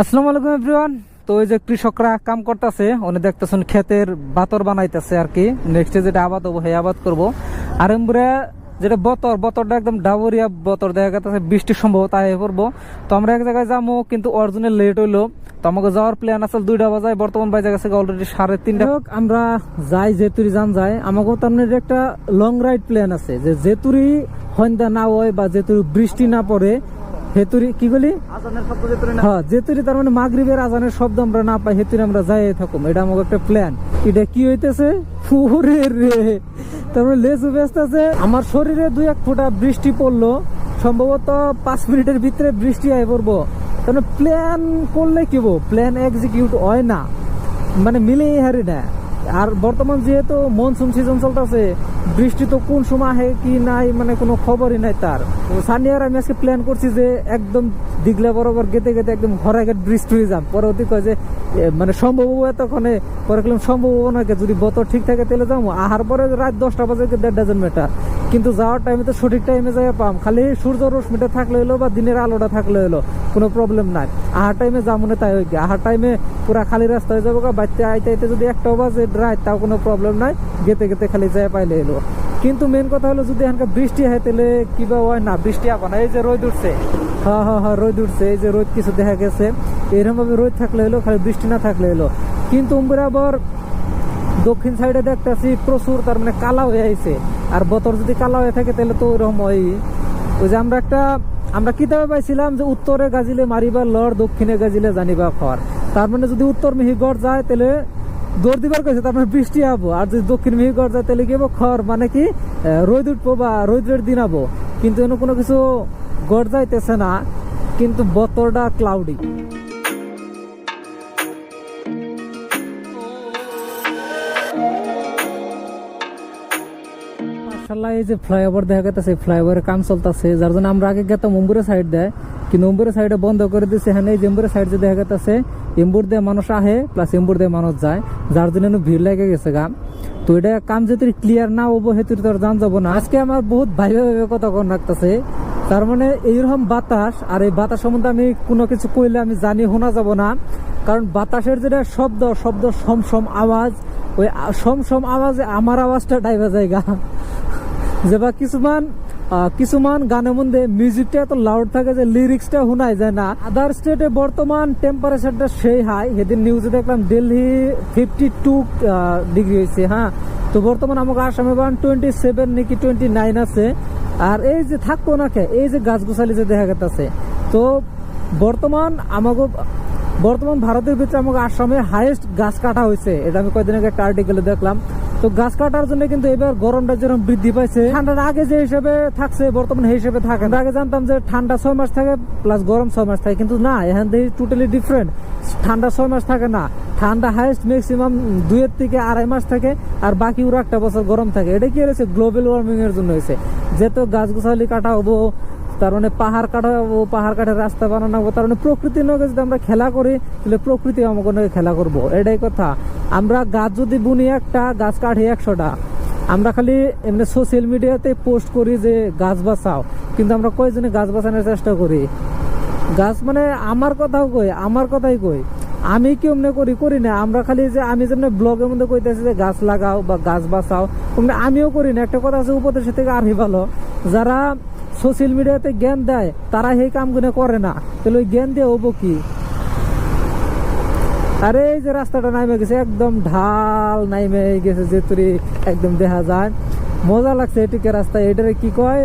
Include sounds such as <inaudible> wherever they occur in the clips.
আসসালামু আলাইকুম এভরিওয়ান। তো ওই যে কৃষকরা কাম করতেছে, উনি দেখতেছেন ক্ষেতের বাতর বানাইতেছে আর কি। নেক্সট যেটা আবাদ হব, সেই আবাদ করব। আর যেটা বতর, বতরটা একদম ডাবরিয়া বতর, দেখা গেছে বৃষ্টির সম্ভবতা হয়ে পড়ব। তো আমরা এক জায়গায় যাব কিন্তু অরিজিনাল লেট হইল। তো আমাকে যাওয়ার প্ল্যান আছে দুইটা বাজায়, বর্তমান বাজে গেছে অলরেডি সাড়ে তিনটা। আমরা যাই, যেতুরি যান যাই। আমাকেও তার মানে একটা লং রাইড প্ল্যান আছে, যে যেতুরি সন্ধ্যা না হয় বা যেতুরি বৃষ্টি না পড়ে হেতুরি কি বলি হ্যাঁ যেতুরি তার মানে মাগরিবের আজানের শব্দ আমরা না পাই হেতুরি আমরা যাই থাকুম। এটা আমাকে একটা প্ল্যান এটা কি হইতেছে? ওরে রে। তার মানে লেজু ব্যস্ত আছে। আমার শরীরে দুই এক ফোঁটা বৃষ্টি পড়ল। সম্ভবত পাঁচ মিনিটের ভিতরে বৃষ্টি আয় পড়ব। মানে প্ল্যান করলে কি প্ল্যান এক্সিকিউট হয় না। মানে মিলেই হারি না। আর বর্তমান যেহেতু মনসুন সিজন চলতেছে বৃষ্টি তো কোন সময় হয় কি নাই মানে কোনো খবরই নাই তার। সানিয়ার আমি আজকে প্ল্যান করছি যে একদম দিগলা বরাবর গেতে গেতে একদম ঘরে গেট বৃষ্টি হয়ে যাম পরবর্তী কয় যে মানে সম্ভব এতক্ষণে, পরে সম্ভব না যদি বতর ঠিক থাকে তাহলে যাব। আহার পরে রাত দশটা বাজে দেড় ডাজন মেটার কিন্তু যাওয়ার টাইমে তো সঠিক টাইমে যাই পাম। খালি সূর্য রশ্মিটা থাকলে হলো বা দিনের আলোটা থাকলে হলো কোনো প্রবলেম নাই। আহার টাইমে যাব না তাই হয়ে আহার টাইমে পুরা খালি রাস্তা হয়ে যাব বাচ্চা আইতে আইতে যদি একটা বাজে রাত তাও কোনো প্রবলেম নাই। গেতে গেতে খালি যাই পাইলে এলো কিন্তু মেন কথা হলো যদি এখানকার বৃষ্টি হয়, তাহলে কিবা হয় না, বৃষ্টি আবার না, এই যে রোদ উঠছে। হ্যাঁ হ্যাঁ হ্যাঁ রোদ উঠছে, এই যে রোদ কিছু দেখা গেছে। এরকম ভাবে রোদ থাকলে হলো খালি বৃষ্টি না থাকলে হলো কিন্তু উম্বরে আবার দক্ষিণ সাইডে দেখতেছি প্রচুর, তার মানে কালা হয়ে আইছে। আর বতর যদি কালা হয়ে থাকে, তাহলে তো ওইরকম ওই যে আমরা একটা আমরা কিতাবে পাইছিলাম যে উত্তরে গাজিলে মারিবার লড়, দক্ষিণে গাজিলে জানিবা খর তার মানে যদি উত্তর মিহিগড় যায়, তাহলে দৌড় দিবার কইছে, তার মানে বৃষ্টি হব। আর যদি দক্ষিণ মিহিগড় যায়, তাহলে কি হব? খড় মানে কি? রোদ উঠবো বা রোদের দিন হব। কিন্তু এনে কোনো কিছু গড় যাইতেছে না, কিন্তু বতরটা ক্লাউডি মার্শাল্লাহ এই যে ফ্লাইওভার দেখা গেছে ফ্লাইওভারের কাম চলতেছে, যার জন্য আমরা আগে গেতাম অম্বুরের সাইড দেয়, কিন্তু অম্বুরের সাইডে বন্ধ করে দিচ্ছে এখানে এই যে সাইড যে দেখা গেছে এম্বুর দিয়ে মানুষ আহে প্লাস এম্বুর দিয়ে মানুষ যায়, যার জন্য ভিড় লেগে গেছে গা। তো এটা কাম যদি ক্লিয়ার না হব হেতু তোর জান যাব না। আজকে আমার বহুত ভাইবে ভাইবে কথা কন রাখতেছে, তার মানে এইরকম বাতাস, আর এই বাতাস সম্বন্ধে আমি কোনো কিছু কইলে আমি জানি, শোনা যাব না। কারণ বাতাসের যেটা শব্দ শব্দ সম সম আওয়াজ, ওই আ- সম সম আওয়াজে আমার আওয়াজটা ডাইবা জায়গা যে বা কিছুমান কিছুমান গানের মধ্যে মিউজিকটা এত লাউড থাকে যে লিরিক্সটা শোনাই যায় না। আদার স্টেটে বর্তমান টেম্পারেচারটা সেই হাই সেদিন নিউজে দেখলাম দিল্লি ফিফটি টু ডিগ্রি হয়েছে হ্যাঁ? তো বর্তমান আমাকে আসামে বান টোয়েন্টি সেভেন নাকি টোয়েন্টি নাইন আছে। আর এই যে থাকব না এই যে গাছ গোছালি যে দেখা গেছে তো বর্তমান আমাকে, বর্তমান ভারতের ভিতরে আমাকে আসামে হাইয়েস্ট গাছ কাটা হয়েছে। এটা আমি কয়েকদিন আগে একটা আর্টিকেলে দেখলাম। তো গাছ কাটার জন্য কিন্তু এবার গরমটা যেরকম বৃদ্ধি পাইছে, ঠান্ডার আগে যে হিসেবে থাকছে, বর্তমানে সেই হিসেবে থাকে আগে জানতাম যে ঠান্ডা ছয় মাস থাকে প্লাস গরম ছয় মাস থাকে। কিন্তু না, এখান থেকে টোটালি ডিফারেন্ট ঠান্ডা ছয় মাস থাকে না। ঠান্ডা হাইয়েস্ট ম্যাক্সিমাম দুইয়ের থেকে আড়াই মাস থাকে, আর বাকি ওরা একটা বছর গরম থাকে। এটা কি হয়েছে? গ্লোবাল ওয়ার্মিং এর জন্য হয়েছে। যেহেতু গাছ গোছালি কাটা হব তার মানে পাহাড় কাটা হব পাহাড় কাটে রাস্তা বানানো তার মানে প্রকৃতির নগে যদি আমরা খেলা করি, তাহলে প্রকৃতি আমাকে খেলা করব। এটাই কথা। আমরা গাছ যদি বুনি একটা, গাছ কাটি একশোটা। আমরা খালি এমনি সোশ্যাল মিডিয়াতে পোস্ট করি যে গাছ বাঁচাও। কিন্তু আমরা কয়জনে গাছ বাঁচানোর চেষ্টা করি? গাছ মানে আমার কথাও কই, আমার কথাই কই। আমি কি অমনে করি করি না। আমরা খালি যে আমি যেমন ব্লগের মধ্যে কইতেছি যে গাছ লাগাও বা গাছ বাঁচাও আমিও করি না। একটা কথা আছে উপদেশের থেকে আরই ভালো। যারা সোশ্যাল মিডিয়াতে জ্ঞান দেয়, তারা সেই কামগুলো করে না। তাহলে ওই জ্ঞান দিয়ে হব কি? আরে এই যে রাস্তাটা নামে গেছে, একদম ঢাল নাইমে গেছে যে তুই একদম দেখা যায়। মজা লাগছে এটিকে রাস্তা এটারে কি কয়?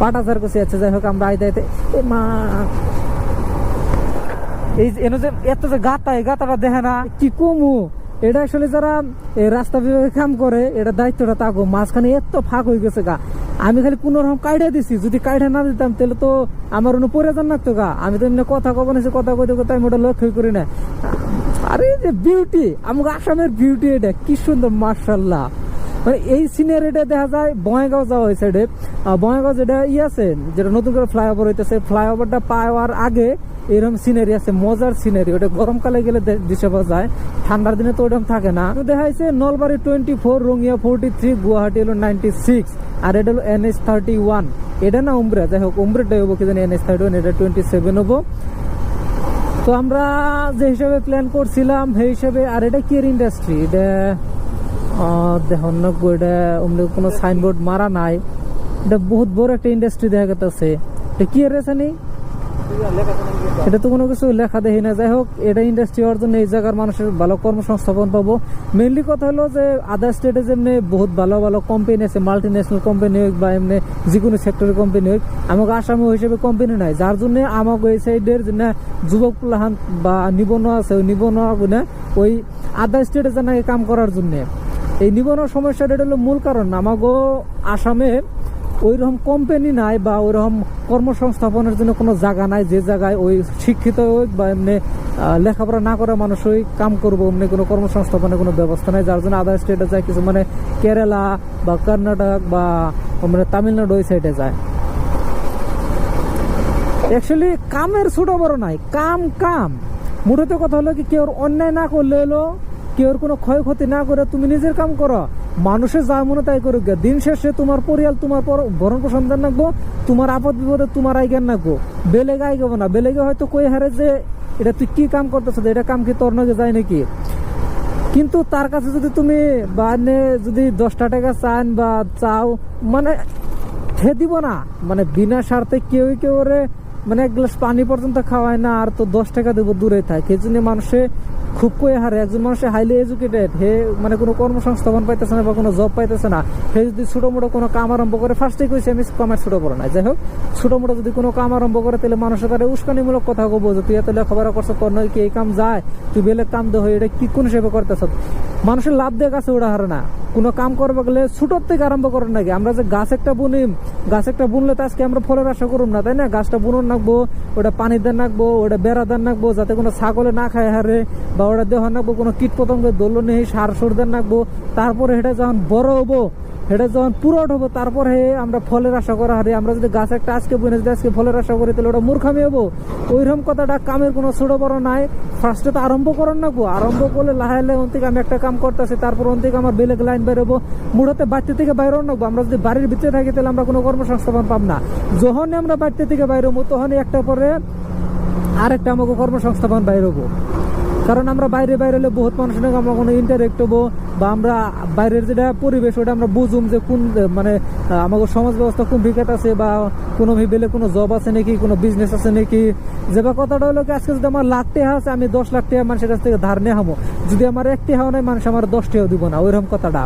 পাটাচার করছে। আচ্ছা যাই হোক, আমরা আইতে আইতে এ মা। এই যে, এনে যে এত যে গাতা, এই গাতাটা দেখে না, কি কমু? এটা আসলে যারা রাস্তা বিভাগে কাম করে এটা দায়িত্বটা তাগো। মাঝখানে এত ফাঁক হয়ে গেছে গা। আমি খালি কোন রকম কাইডা দিছি, যদি কাইডা না দিতাম তাহলে তো আমার অন্য প্রয়োজন লাগতো গা। আমি তো এমনি কথা কব না কথা কইতে কইতে আমি ওটা লক্ষ্যই করি না। আরে যে বিউটি আমাকে আসামের বিউটি এটা, কি সুন্দর মার্শাল্লাহ মানে এই সিনারিটা দেখা যায় বঙ্গাইগাঁও যাওয়া হয়েছে এটা বঙ্গাইগাঁও যেটা ই আছে, যেটা নতুন করে ফ্লাইওভার হইতেছে ফ্লাইওভারটা পাওয়ার আগে এরকম সিনারি আছে, মজার সিনারি ওটা গরমকালে গেলে দিশে পাওয়া যায়, ঠান্ডার দিনে তো ওরকম থাকে না। দেখা যাচ্ছে Nalbari twenty four Rangia forty three Guwahati হলো নাইনটি সিক্স আর এটা হলো এন এনএস থার্টি ওয়ান এটা না উমরে, যাই হোক উমরেটাই হব কি জানি এন এনএস থার্টি ওয়ান এটা টোয়েন্টি সেভেন হব তো আমরা যে হিসাবে প্ল্যান করছিলাম, সেই হিসাবে, আর এটা কি ইন্ডাস্ট্রি এটা দেখুন এটা কোনো সাইনবোর্ড মারা নাই। এটা বহুত বড় একটা ইন্ডাস্ট্রি দেখা গেছে এটা কি এর আছে নি এটা তো কোনো কিছু লেখা দেখি না যাই হোক, এটা ইন্ডাস্ট্রি হওয়ার জন্য এই জায়গার মানুষের ভালো কর্মসংস্থাপন পাবো। মেনলি কথা হলো যে আদার স্টেটে যেমনি বহুত ভালো ভালো কোম্পানি আছে মাল্টি ন্যাশনাল কোম্পানি হোক বা এমনি যে কোনো সেক্টরের কোম্পানি হোক, আমাকে আসামি হিসেবে কোম্পানি নাই। যার জন্য আমাকে এই সাইডের জন্য যুবক প্লাহান বা নিবন্ধ আছে, ওই নিবন্ধ ওই আদার স্টেটে জানা কাম করার জন্য। এই নিবন্ধ সমস্যাটা এটা হলো মূল কারণ। আমাগো আসামে ওইরকম কোম্পানি নাই বা ওইরকম কর্মসংস্থাপনের জন্য কোনো জায়গা নাই। যে জায়গায় ওই শিক্ষিত হোক বা এমনি লেখাপড়া না করা মানুষ ওই কাম করব, এমনি কোনো কর্মসংস্থাপনের কোনো ব্যবস্থা নাই। যার জন্য আদার স্টেটে যায় কিছু মানে কেরালা বা কর্ণাটক বা মানে তামিলনাড়ু ওই সাইডে যায়। অ্যাকচুয়ালি কামের ছোট বড় নাই। কাম কাম। মূলত কথা হলো কি, কেউ অন্যায় না করলে হলো কেউ কোনো ক্ষয়ক্ষতি না করে তুমি নিজের কাম করো। মানুষের যা মনে তাই করুক গে। দিন শেষে তোমার পরিয়াল, তোমার ভরণ পোষণ দেন রাখব তোমার আপদ বিপদে তোমার আইজ্ঞান রাখব বেলেগে আইগাবো না। বেলেগে হয়তো কই হারে যে এটা তুই কি কাম করতেছ এটা কাম কি তোর নগে যায় নাকি? কিন্তু তার কাছে যদি তুমি বানে যদি দশটা টাকা চান বা চাও মানে খে দিব না। মানে বিনা স্বার্থে কেউ কেউ মানে এক গ্লাস পানি পর্যন্ত খাওয়ায় না, আর তো দশ টাকা দেবো দূরে থাকে। এই জন্য মানুষে খুব কয়ে হারে, একজন মানুষের হাইলি এডুকেটেড হে মানে কোনো কর্মসংস্থাপন পাইতেছে না বা কোনো জব পাইতেছে না সে যদি ছোট মোটো কোনো কাম আরম্ভ করে ফার্স্টেই কইছে আমি কামের ছোট বড় নাই। যাই হোক ছোট মোটো যদি কোনো কাম আরম্ভ করে, তাহলে মানুষের তারা উস্কানিমূলক কথা কব যে, তুই এত লেখাপড়া করছ তোর নয় কি এই কাম যায়? তুই বেলে কাম দে এটা কি কোন হিসেবে করতেছ? মানুষের লাভ দিয়ে গাছে ওড়া হারে না। কোনো কাম করবে গেলে ছোটোর থেকে আরম্ভ করেন নাকি? আমরা যে গাছ একটা বুনিম, গাছ একটা বুনলে তো আজকে আমরা ফলের আশা করুম না, তাই না? গাছটা বুনন নাকবো, ওটা পানি দেন নাকবো, ওটা বেড়া দেন নাকবো, যাতে কোনো ছাগলে না খায় হারে, বা ওটা দেহ নাকবো, কোনো কীট পতঙ্গের দোল নেই, সার সুর দেন নাকবো। তারপরে এটা যখন বড় হব এটা যখন পুরোট হব, তারপরে আমরা ফলের আশা করা হারি। আমরা যদি গাছ একটা আজকে বুনে, যদি আজকে ফলের আশা করি, তাহলে ওটা মূর্খামি হব। ওইরকম কথাটা কামের কোনো ছোট বড় নাই। ফার্স্টে তো আরম্ভ করার নাকবো। আরম্ভ করলে লাহে লাহে ওন থেকে আমি একটা কাম করতেছি, তারপর ওন থেকে আমার বেলেগ লাইন বেরোবো। মুড়াতে বাড়িতে থেকে বাইরে নাকবো। আমরা যদি বাড়ির ভিতরে থাকি, তাহলে আমরা কোনো কর্মসংস্থাপন পাব না। যখনই আমরা বাড়িতে থেকে বাইরে হব, তখনই একটা পরে আরেকটা আমাকে কর্মসংস্থাপন বাইরে হব। কারণ আমরা বাইরে বাইরে হলে বহুত মানুষের সঙ্গে আমরা কোনো ইন্টারেক্ট হব, বা আমরা বাইরের যেটা পরিবেশ, ওটা আমরা বুঝুম যে কোন মানে আমাদের সমাজ ব্যবস্থা কোন বিকাত আছে, বা কোনো বেলে কোনো জব আছে নাকি, কোনো বিজনেস আছে নাকি। যে বা কথাটা হলো আজকে যদি আমার লাখ টাকা আছে, আমি দশ লাখ টাকা মানুষের কাছ থেকে ধার নেহামো যদি আমার এক টাকা নাই, মানুষ আমার দশ টাকাও দিব না, ওইরকম কথাটা।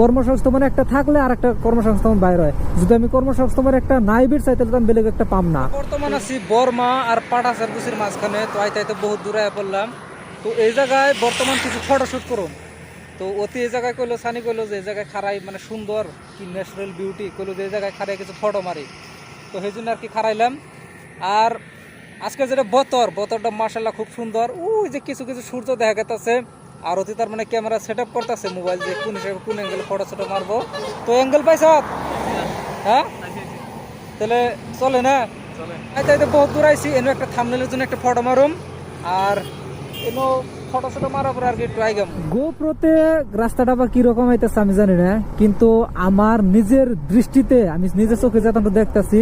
কর্মসংস্থাপন একটা থাকলে আর একটা কর্মসংস্থাপন বাইরে হয়। যদি আমি কর্মসংস্থাপন একটা নাই বিট চাই, তাহলে আমি বেলেগ একটা পাম না। বর্তমান আছি বর্মা আর পাটা সার্ভিসের মাঝখানে, তো আইতে আইতে বহুত দূরে পড়লাম। তো এই জায়গায় বর্তমান কিছু ফটোশুট করুন। তো অতি এই জায়গায় কইলো সানি কইলো যে এই জায়গায় খারাই মানে সুন্দর কি ন্যাচারাল বিউটি কইলো যে এই জায়গায় খারাই কিছু ফটো মারি। তো সেই জন্য আর কি খারাইলাম আর আজকে যেটা বতর বতরটা মার্শাল্লাহ খুব সুন্দর। ওই যে কিছু কিছু সূর্য দেখা গেতেছে। আর অতি তার মানে ক্যামেরা সেট আপ করতেছে মোবাইল যে কোন হিসেবে কোন অ্যাঙ্গেল ফটো সেটো মারবো। তো অ্যাঙ্গেল পাইছ? হ্যাঁ। তাহলে চলে না? আইতে আইতে বহুত দূর আইছি এনে একটা থামনেলের জন্য একটা ফটো মারুম। আর গোপ্রোতে রাস্তাটা বা কীরকম হইতেছে আমি জানি না, কিন্তু আমার নিজের দৃষ্টিতে, আমি নিজের চোখে যতটা দেখতেছি,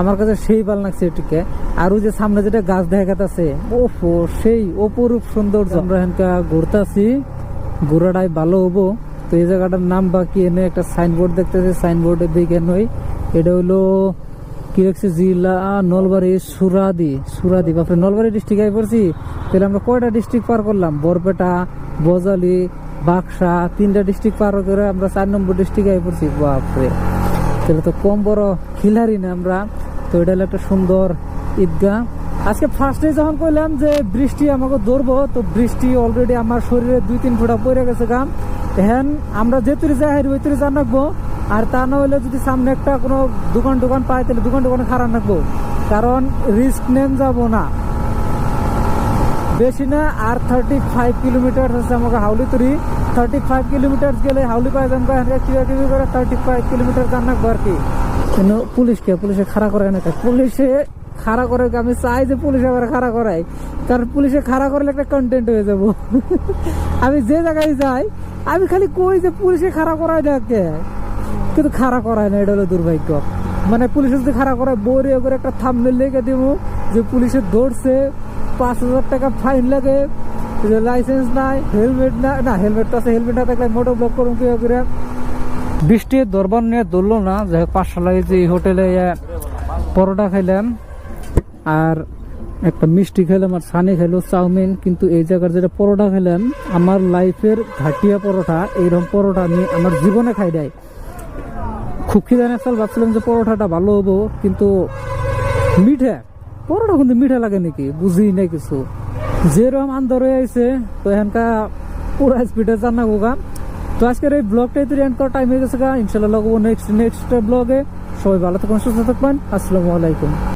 আমার কাছে সেই ভালো লাগছে এটিকে। আর যে সামনে যেটা গাছ দেখা গেছে ওফো, সেই অপরূপ সৌন্দর্য আমরা এখানকা ঘুরতেছি। ঘোরাটাই ভালো হব। তো এই জায়গাটার নাম বা কি এনে একটা সাইনবোর্ড দেখতেছি সাইনবোর্ডের দিকে নই। এটা হলো কি রাখছে? জেলা, নলবাড়ি, সুরাদি সুরাদি, বাপরে, নলবাড়ি ডিস্ট্রিক্ট আই পড়ছি। তাহলে আমরা কয়টা ডিস্ট্রিক্ট পার করলাম? বরপেটা, বজালি, বাক্সা, তিনটা ডিস্ট্রিক্ট পার করে আমরা চার নম্বর ডিস্ট্রিক্ট আই পড়ছি। বাপরে। তাহলে তো কম বড় খিলারি না আমরা। তো এটা হলো একটা সুন্দর ঈদগাহ। আজকে ফার্স্টে যখন কইলাম যে বৃষ্টি আমাকে ধরবো, তো বৃষ্টি অলরেডি আমার শরীরে দুই তিন ফোঁটা পড়ে গেছে গাম হ্যান আমরা যেতুরি যাই হারি ওইতুরি জান রাখব আর তা না হলে যদি সামনে একটা কোনো দোকান দোকান পাই তাহলে দোকান দোকানে খারাপ রাখব। কারণ রিস্ক নেন যাব না। বেশি না, আর থার্টি ফাইভ কিলোমিটার আছে আমাকে হাউলি তুরি। থার্টি ফাইভ কিলোমিটার গেলে হাউলি পাই যান কিবা কিবি করে থার্টি ফাইভ কিলোমিটার জান রাখব আর কি? কিন্তু পুলিশকে, পুলিশে খাড়া করে না পুলিশে খাড়া করে আমি চাই যে পুলিশ আবার খাড়া করাই কারণ পুলিশে খাড়া করলে একটা কন্টেন্ট হয়ে যাব। <laughs> আমি যে জায়গায় যাই, আমি খালি কই যে পুলিশে খাড়া করাই ডাকে কিন্তু খাড়া করায় না, এটা হলো দুর্ভাগ্য। মানে পুলিশে যদি খাড়া করায় বৌরে করে একটা থামলে লেগে দিব যে পুলিশে ধরছে, পাঁচ হাজার টাকা ফাইন লাগে লাইসেন্স নাই হেলমেট না না হেলমেট তো আছে হেলমেট না থাকলে মোটো ব্লক করুন কি করে? বৃষ্টির দরবার নিয়ে ধরলো না, যাই হোক যে হোটেলে পরোটা খাইলাম। আর একটা মিষ্টি খেলাম, আর সানি খেলো চাউমিন, কিন্তু এই জায়গার যেটা পরোটা খেলাম, আমার লাইফের ঘাটিয়া পরোটা, এইরকম পরোটা আমি আমার জীবনে খাই দেয় খুব খিদে নেশাল ভাবছিলাম যে পরোটাটা ভালো হব, কিন্তু মিঠে। পরোটা কিন্তু মিঠে লাগে নাকি? বুঝি নাই কিছু। যেরকম আন্দর হয়ে আছে তো এখানকার পুরা স্পিডে যান না গোগা তো আজকের এই ব্লগটাই তো এন্ড করার টাইম হয়ে গেছে গা। ইনশাল্লাহ নেক্সট নেক্সট ব্লগে সবাই ভালো থাকবেন সুস্থ থাকবেন আসসালামু আলাইকুম।